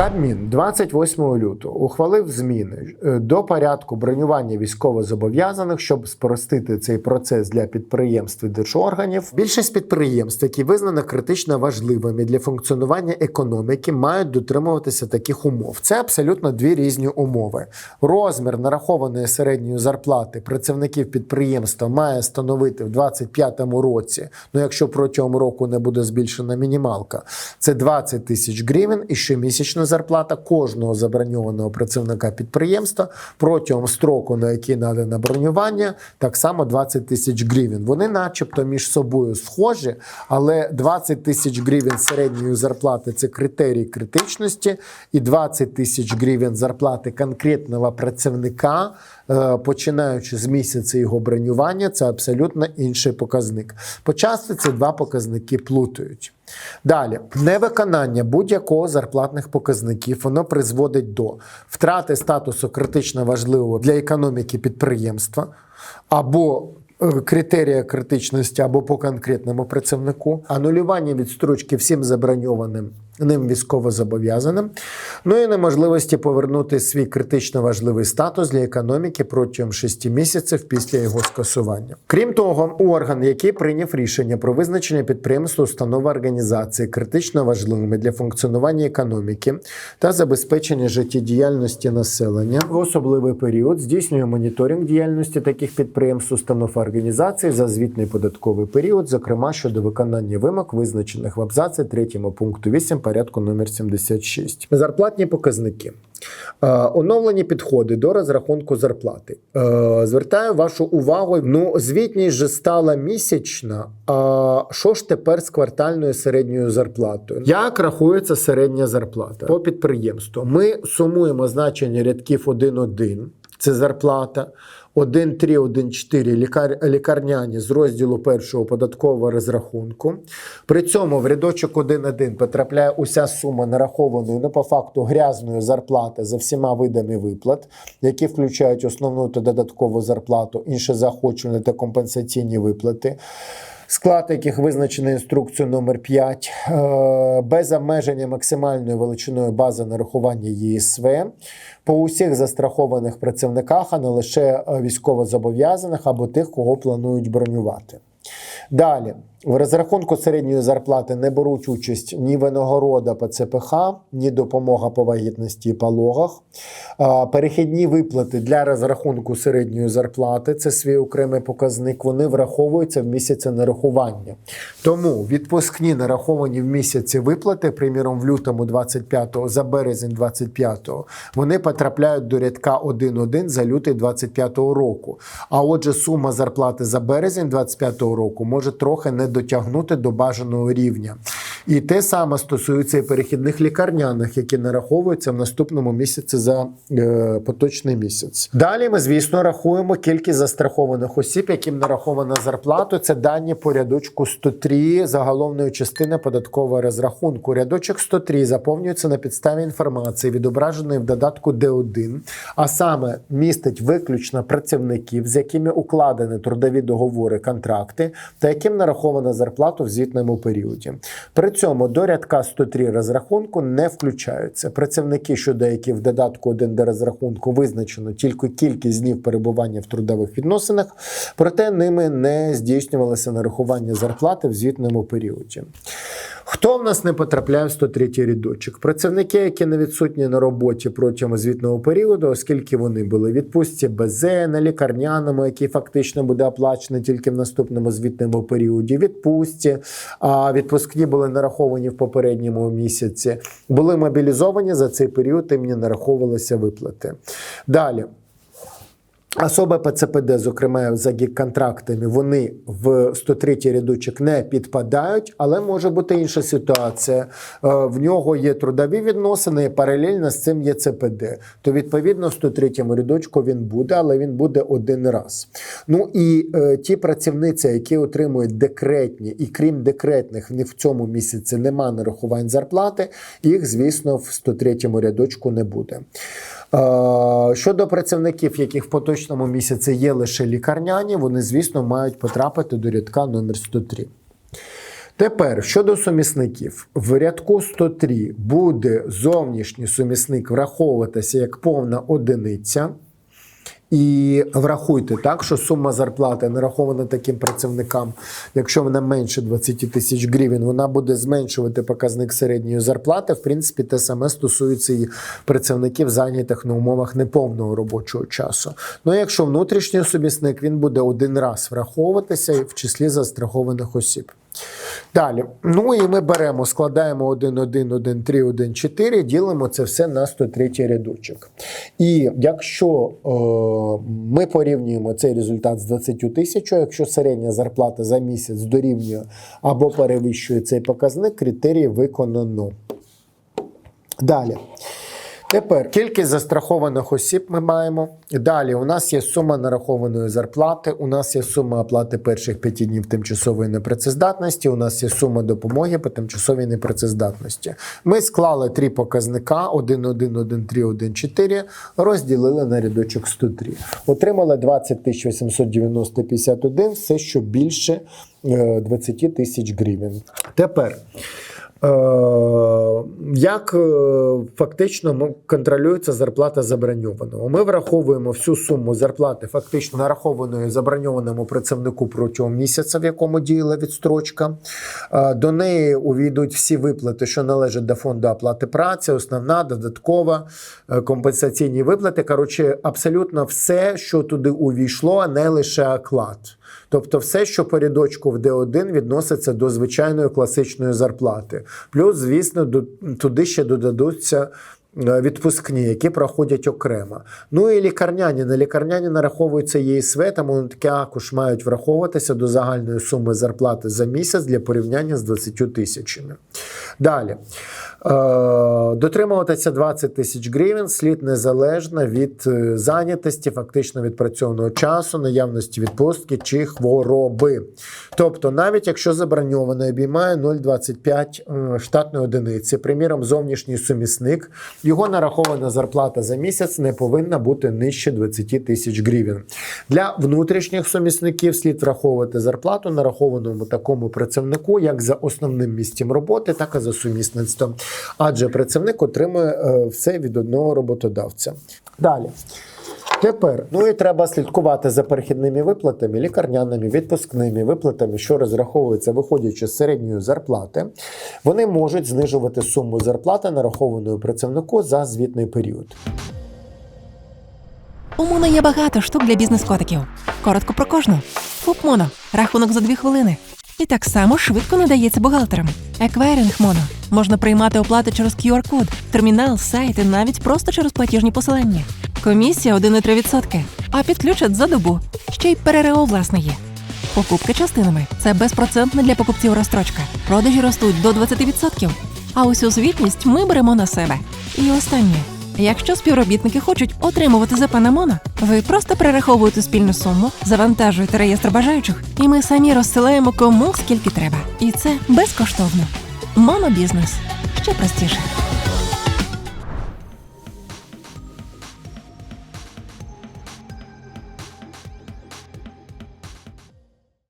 Кабмін 28 лютого ухвалив зміни е, до порядку бронювання військовозобов'язаних, щоб спростити цей процес для підприємств і держорганів. Більшість підприємств, які визнано критично важливими для функціонування економіки, мають дотримуватися таких умов. Це абсолютно дві різні умови. Розмір нарахованої середньої зарплати працівників підприємства має становити в 2025 році. Ну якщо протягом року не буде збільшена мінімалка, це 20 тисяч гривень і щомісячна зарплата кожного заброньованого працівника підприємства протягом строку, на який надано бронювання, так само 20 тисяч гривень. Вони, начебто, між собою схожі, але 20 тисяч гривень середньої зарплати це критерій критичності, і 20 тисяч гривень зарплати конкретного працівника, е, починаючи з місяця його бронювання, це абсолютно інший показник. Почасти ці два показники плутають. Далі, невиконання будь-якого зарплатних показників. Воно призводить до втрати статусу критично важливого для економіки підприємства або е, критерія критичності або по конкретному працівнику, анулювання відстрочки всім заброньованим ним військовозобов'язаним, ну і неможливості повернути свій критично важливий статус для економіки протягом 6 місяців після його скасування. Крім того, орган, який прийняв рішення про визначення підприємства, установи організації критично важливими для функціонування економіки та забезпечення життєдіяльності населення в особливий період здійснює моніторинг діяльності таких підприємств, установ організацій за звітний податковий період, зокрема щодо виконання вимог, визначених в абзаці 3 пункту 8 порядку номер 76. Зарплатні показники. Е, Оновлені підходи до розрахунку зарплати. Е, Звертаю вашу увагу. Ну, звітність же стала місячна. А що ж тепер з квартальною середньою зарплатою? Як рахується середня зарплата по підприємству? Ми сумуємо значення рядків 1.1, це зарплата. 1.3, 1.4 лікар, лікарняні з розділу першого податкового розрахунку. При цьому в рядочок 1.1 потрапляє уся сума нарахованої ну, по факту грязної зарплати за всіма видами виплат, які включають основну та додаткову зарплату, інші заохочувальні та компенсаційні виплати. Склад яких визначений інструкцією номер 5 е, без обмеження максимальною величиною бази нарахування ЄСВ по усіх застрахованих працівниках, а не лише е, військовозобов'язаних або тих, кого планують бронювати. Далі, в розрахунку середньої зарплати не беруть участь ні винагорода по ЦПХ, ні допомога по вагітності і пологах. Перехідні виплати для розрахунку середньої зарплати це свій окремий показник. Вони враховуються в місяці нарахування. Тому відпускні нараховані в місяці виплати, приміром, в лютому 25-го за березень 25-го, вони потрапляють до рядка 1.1 за лютий 25-го року. А отже, сума зарплати за березень 25-го року може трохи не дотягнути до бажаного рівня. І те саме стосується і перехідних лікарняних, які нараховуються в наступному місяці за е, поточний місяць. Далі ми, звісно, рахуємо кількість застрахованих осіб, яким нарахована зарплата. Це дані по рядочку 103 заголовної частини податкового розрахунку. Рядочок 103 заповнюється на підставі інформації, відображеної в додатку Д1, а саме містить виключно працівників, з якими укладені трудові договори, контракти, та яким нарахована зарплата в звітному періоді. При цьому до рядка 103 розрахунку не включаються працівники, щодо яких в додатку 1 до розрахунку визначено тільки кількість днів перебування в трудових відносинах, проте ними не здійснювалося нарахування зарплати в звітному періоді. Хто в нас не потрапляє в 103 рядочок? Працівники, які не відсутні на роботі протягом звітного періоду, оскільки вони були в відпустці БЗ, на лікарняному, який фактично буде оплачений тільки в наступному звітному періоді, відпустці, а відпускні були нараховані в попередньому місяці, були мобілізовані за цей період, їм не нараховувалися виплати. Далі. Особи ПЦПД, зокрема за гік-контрактами, вони в 103-й рядочок не підпадають, але може бути інша ситуація. Е, В нього є трудові відносини, і паралельно з цим є ЦПД. То відповідно в 103 рядочку він буде, але він буде один раз. Ну і е, ті працівниці, які отримують декретні, і крім декретних, ні в цьому місяці нема нарахувань зарплати, їх, звісно, в 103-му рядочку не буде. Е, Щодо працівників, яких в поточному місяці є лише лікарняні, вони, звісно, мають потрапити до рядка номер 103. Тепер щодо сумісників, в рядку 103 буде зовнішній сумісник враховуватися як повна одиниця. І врахуйте так, що сума зарплати нарахована таким працівникам, якщо вона менше 20 тисяч гривень, вона буде зменшувати показник середньої зарплати. В принципі, те саме стосується і працівників, зайнятих на умовах неповного робочого часу. Ну, якщо внутрішній сумісник, він буде один раз враховуватися в числі застрахованих осіб. Далі, ну і ми беремо, складаємо 1, 1, 1, 3, 1, 4, ділимо це все на 103 рядочок. І якщо е, ми порівнюємо цей результат з 20 тисячою, якщо середня зарплата за місяць дорівнює або перевищує цей показник, критерії виконано. Далі. Тепер кількість застрахованих осіб ми маємо. Далі у нас є сума нарахованої зарплати, у нас є сума оплати перших п'яти днів тимчасової непрацездатності, у нас є сума допомоги по тимчасовій непрацездатності. Ми склали три показника: 1, 1, 1, 3, 1, 4, розділили на рядочок 103. Отримали 20 890 51, все, що більше е, 20 тисяч гривень. Тепер. Е, Як е, фактично м- контролюється зарплата заброньованого? Ми враховуємо всю суму зарплати, фактично нарахованої заброньованому працівнику протягом місяця, в якому діяла відстрочка. Е, До неї увійдуть всі виплати, що належать до фонду оплати праці, основна, додаткова, компенсаційні виплати. Коротше, абсолютно все, що туди увійшло, а не лише оклад. Тобто все, що по рядочку в Д1 відноситься до звичайної класичної зарплати. Плюс, звісно, туди ще додадуться відпускні, які проходять окремо. Ну і лікарняні. На лікарняні нараховується ЄСВ, тому також мають враховуватися до загальної суми зарплати за місяць для порівняння з 20 тисячами. Далі. Е, Дотримуватися 20 тисяч гривень слід незалежно від е, зайнятості, фактично відпрацьованого часу, наявності відпустки чи хвороби. Тобто, навіть якщо заброньований обіймає 0,25 е, штатної одиниці, приміром, зовнішній сумісник, його нарахована зарплата за місяць не повинна бути нижче 20 тисяч гривень. Для внутрішніх сумісників слід враховувати зарплату нарахованому такому працівнику як за основним місцем роботи, так і за сумісництвом. Адже працівник отримує е, все від одного роботодавця. Далі. Тепер, ну і треба слідкувати за перехідними виплатами, лікарняними, відпускними виплатами, що розраховуються, виходячи з середньої зарплати. Вони можуть знижувати суму зарплати, нарахованої працівнику за звітний період. У Моно є багато штук для бізнес-котиків. Коротко про кожну. ФУП Моно. Рахунок за дві хвилини. І так само швидко надається бухгалтерам. Еквайринг Моно. Можна приймати оплати через QR-код, термінал, сайт і навіть просто через платіжні посилання. Комісія 1,3%. А підключать за добу. Ще й ПРРО власне є. Покупки частинами це безпроцентна для покупців розстрочка. Продажі ростуть до 20%. А усю звітність ми беремо на себе. І останнє. Якщо співробітники хочуть отримувати ЗП на Моно, ви просто перераховуєте спільну суму, завантажуєте реєстр бажаючих, і ми самі розсилаємо кому скільки треба. І це безкоштовно. Монобізнес ще простіше.